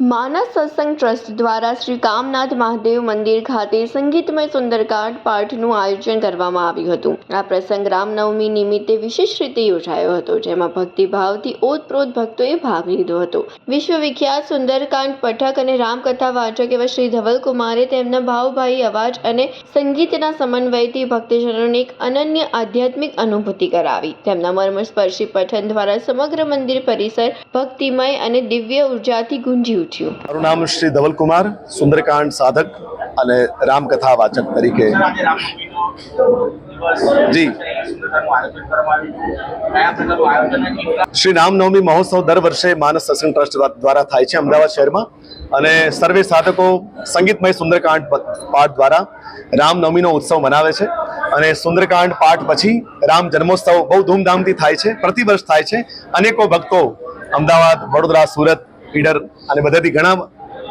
માનસ સત્સંગ ટ્રસ્ટ દ્વારા શ્રી કામનાથ મહાદેવ મંદિર ખાતે સંગીતમય સુંદરકાંડ પાઠનું આયોજન કરવામાં આવ્યું હતું. આ પ્રસંગ રામનવમી નિમિત્તે વિશેષ રીતે યોજાયો હતો, જેમાં ભક્તિભાવથી ઓતપ્રોત ભક્તોએ ભાગ લીધો હતો. વિશ્વવિખ્યાત સુંદરકાંડ પઠક અને રામકથા વાચક એવા શ્રી ધવલકુમારે તેમના ભાવભાઈ અવાજ અને સંગીતના સમન્વયથી ભક્તજનોને એક અનન્ય આધ્યાત્મિક અનુભૂતિ કરાવી. તેમના મર્મસ્પર્શી પઠન દ્વારા સમગ્ર મંદિર પરિસર ભક્તિમય અને દિવ્ય ઉર્જાથી ગુંજી ઉઠ્યું મારું નામ શ્રી ધવલકુમાર, સુંદરકાંડ સાધક અને રામકથા વાચક તરીકે. જી. શ્રી રામનવમી મહોત્સવ દર વર્ષે માનસ સત્સંગ ટ્રસ્ટ દ્વારા થાય છે અમદાવાદ શહેરમાં. અને સર્વે સાધકો સંગીતમય સુંદરકાંડ પાઠ દ્વારા રામનવમીનો ઉત્સવ મનાવે છે. અને સુંદરકાંડ પાઠ પછી રામ જન્મોત્સવ બહુ ધૂમધામથી થાય છે. પ્રતિવર્ષ થાય છે. અનેકો ભક્તો અમદાવાદ, વડોદરા, સુરત ઈડર અને બધાથી ઘણા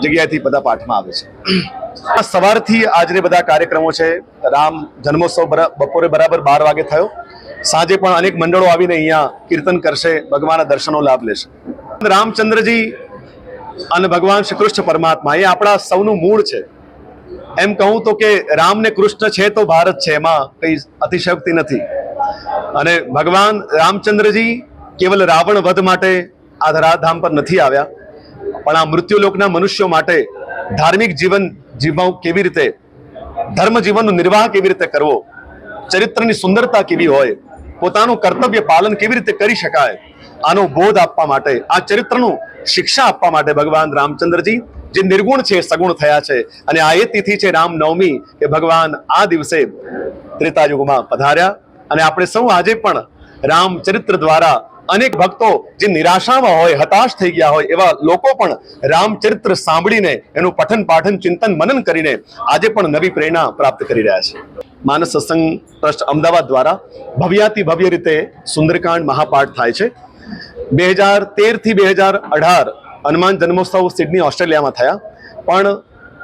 જગ્યાએથી બધા પાઠમાં આવે છે. આ સવારથી આજને બધા કાર્યક્રમો છે. રામ જન્મોત્સવ બપોરે બરાબર બાર વાગે થયો. સાંજે પણ અનેક મંડળો આવીને અહીંયા કીર્તન કરશે, ભગવાનના દર્શનો લાભ લેશે. રામચંદ્રજી અને ભગવાન શ્રી કૃષ્ણ પરમાત્મા એ આપણા સૌનું મૂળ છે. એમ કહું તો કે રામ ને કૃષ્ણ છે તો ભારત છે, એમાં કઈ અતિશયોક્તિ નથી. અને ભગવાન રામચંદ્રજી કેવલ રાવણ વધ માટે આ ધરાધામ પર નથી આવ્યા. પણ આ મૃત્યુલોકના મનુષ્યો માટે ધાર્મિક જીવન જીવવું કેવી રીતે, ધર્મ જીવનનો નિર્વાહ કેવી રીતે કરવો, ચરિત્રની સુંદરતા કેવી હોય, પોતાનું કર્તવ્ય પાલન કેવી રીતે કરી શકાય, આનો બોધ આપવા માટે, આ ચરિત્રનું શિક્ષા આપવા માટે ભગવાન રામચંદ્રજી, જે નિર્ગુણ છે, સગુણ થયા છે, અને આ એ તિથિ છે રામનવમી કે ભગવાન આ દિવસે ત્રેતાયુગમાં પધાર્યા. અને આપણે સૌ આજે પણ રામચરિત્ર દ્વારા અનેક ભક્તો જે નિરાશામાં હોય, હતાશ થઈ ગયા હોય, એવા લોકો પણ રામચરિત્ર સાંભળીને એનું પઠન પાઠન, ચિંતન, મનન કરીને આજે પણ નવી પ્રેરણા પ્રાપ્ત કરી રહ્યા છે. માનસ સત્સંગ ટ્રસ્ટ અમદાવાદ દ્વારા ભવ્યાતિ ભવ્ય રીતે સુંદરકાંડ મહાપાઠ થાય છે. બે હજાર તેરથી બે હજાર અઢાર હનુમાન જન્મોત્સવ સિડની ઓસ્ટ્રેલિયામાં થયા. પણ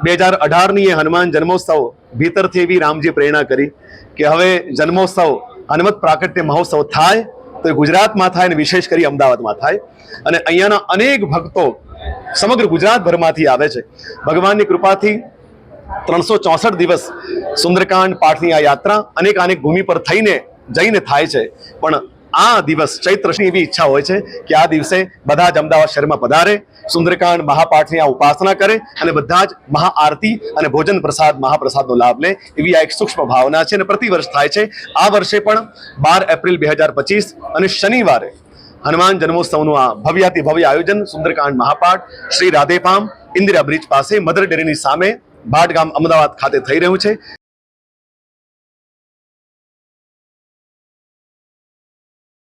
બે હજાર અઢારની એ હનુમાન જન્મોત્સવ ભીતરથી એવી રામજી પ્રેરણા કરી કે હવે જન્મોત્સવ, હનુમત પ્રાકટ્ય મહોત્સવ થાય તો એ ગુજરાતમાં થાય અને વિશેષ કરી અમદાવાદમાં થાય. અને અહીંયાના અનેક ભક્તો સમગ્ર ગુજરાતભરમાંથી આવે છે. ભગવાનની કૃપાથી ત્રણસો ચોસઠ દિવસ સુંદરકાંડ પાઠની આ યાત્રા અનેક અનેક ભૂમિ પર થઈને જઈને થાય છે. પણ આ દિવસ ચૈત્રની એવી ઈચ્છા હોય છે કે આ દિવસે બધા જ અમદાવાદ શહેરમાં પધારે, સુંદરકાંડ મહાપાઠની આ ઉપાસના કરે અને બધા જ મહાઆરતી અને ભોજન પ્રસાદ, મહાપ્રસાદનો લાભ લે એવી આ એક સૂક્ષ્મ ભાવના છે અને પ્રતિવર્ષ થાય છે. આ વર્ષે પણ બાર એપ્રિલ બે હજાર પચીસ અને શનિવારે હનુમાન જન્મોત્સવનું આ ભવ્યાતિ ભવ્ય આયોજન, સુંદરકાંડ મહાપાઠ, શ્રી રાધેપામ, ઇન્દિરા બ્રિજ પાસે, મધર ડેરીની સામે, ભાટગામ અમદાવાદ ખાતે થઈ રહ્યું છે.